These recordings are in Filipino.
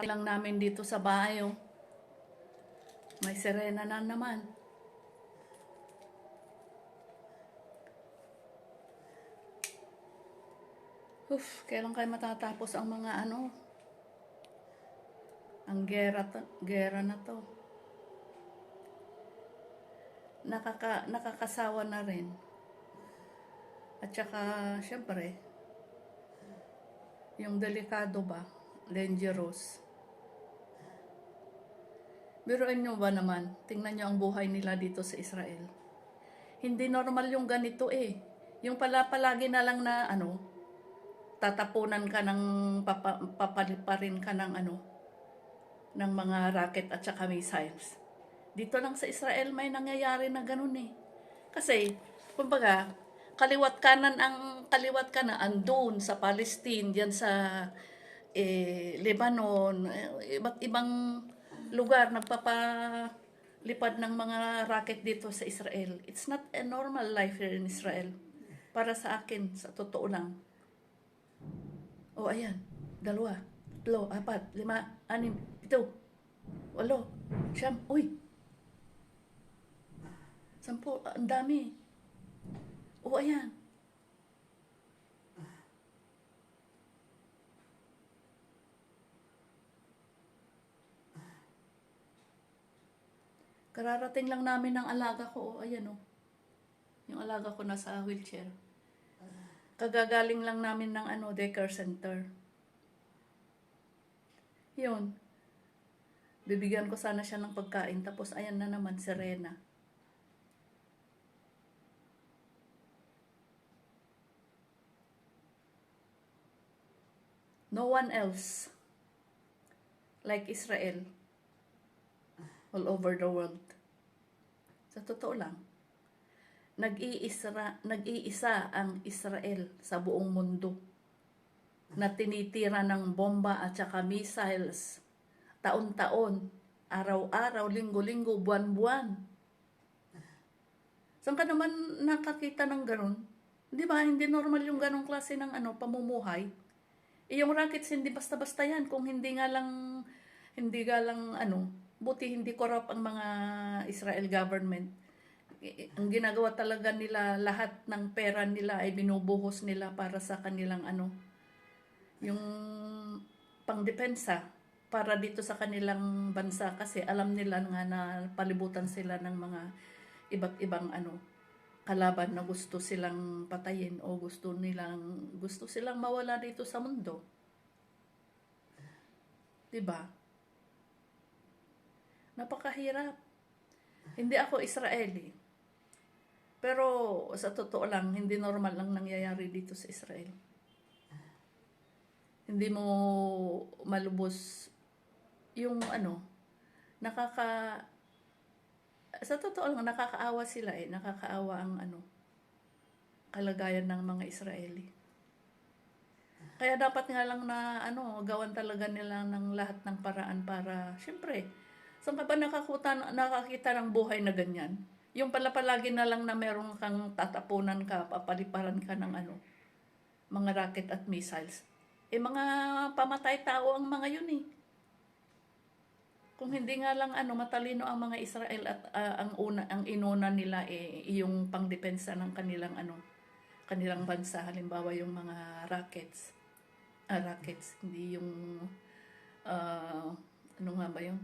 lang namin dito sa bahay, oh. May sirena na naman. Uf, kailan kayo matatapos ang mga ano? Ang gera, to, gera na to. Nakaka, nakakasawa na rin. At saka, syempre, yung delikado ba, dangerous. Biruin nyo ba naman, tingnan nyo ang buhay nila dito sa Israel. Hindi normal yung ganito eh. Yung pala palagi na lang na ano, tatapunan ka ng papa, papaliparin ka ng ano, ng mga rocket at saka missiles. Dito lang sa Israel may nangyayari na ganun eh. Kasi, kumbaga, kaliwat kanan ang kaliwat kanan andun sa Palestine, diyan sa eh, Lebanon, eh, iba't ibang lugar nagpapalipad ng mga rocket dito sa Israel. It's not a normal life here in Israel. Para sa akin, sa totoo lang. O ayan, dalawa, tatlo, apat, lima, anim, pito, walo, siyam, uy, sampu, ang dami. O ayan. Kararating lang namin ng alaga ko. O, ayan o. Yung alaga ko nasa wheelchair. Kagagaling lang namin ng ano, daycare center. Yun. Bibigyan ko sana siya ng pagkain. Tapos ayan na naman, Serena. No one else like Israel all over the world. Sa totoo lang, nag-iisa, nag-iisa ang Israel sa buong mundo na tinitira ng bomba at saka missiles taon-taon, araw-araw, linggo-linggo, buwan-buwan. Saan ka naman nakakita ng ganun? Di ba? Hindi normal yung ganong klase ng ano, pamumuhay. Eh, yung rockets, hindi basta-basta yan. Kung hindi nga lang, hindi nga lang, ano, buti hindi corrupt ang mga Israel government. Ang ginagawa talaga nila, lahat ng pera nila ay binubuhos nila para sa kanilang, ano, yung pangdepensa para dito sa kanilang bansa kasi alam nila nga na palibutan sila ng mga iba't ibang ano kalaban na gusto silang patayin o gusto nilang gusto silang mawala dito sa mundo. 'Di ba? Napakahirap. Hindi ako Israeli. Pero sa totoo lang, hindi normal lang nangyayari dito sa Israel. Hindi mo malubos yung ano, nakaka sa totoo lang nakakaawa sila eh, nakakaawa ang ano kalagayan ng mga Israeli. Kaya dapat nga lang na ano, gawan talaga nila ng lahat ng paraan para syempre, saan ka ba nakakuta, nakakita ng buhay na ganyan? Yung pala palagi na lang na meron kang tatapunan ka, papaliparan ka ng ano, mga rocket at missiles. Eh mga pamatay tao ang mga yun eh. Kung hindi nga lang ano matalino ang mga Israel at ah, ang una ang inuna nila eh yung pangdepensa ng kanilang ano kanilang bansa halimbawa yung mga rockets ah, rockets hindi yung ah, ano nga ba yun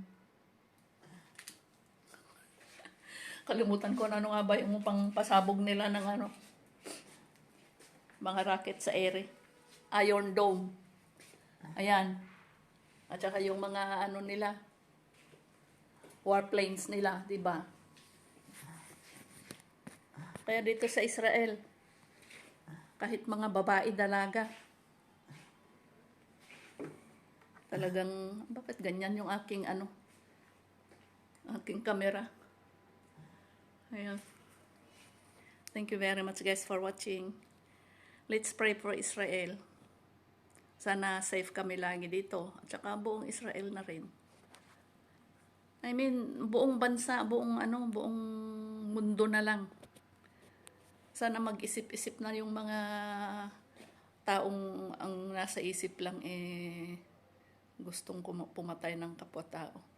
kalimutan ko na ano nga ba yung pang pasabog nila ng ano mga rocket sa ere Iron Dome ayan at saka yung mga ano nila warplanes nila, di ba? Kaya dito sa Israel, kahit mga babae dalaga, talagang, bakit ganyan yung aking ano, aking camera. Ayan. Thank you very much guys for watching. Let's pray for Israel. Sana safe kami lagi dito. At saka buong Israel na rin. I mean, buong bansa, buong ano, buong mundo na lang. Sana mag-isip-isip na yung mga taong ang nasa isip lang eh gustong pumatay ng kapwa-tao.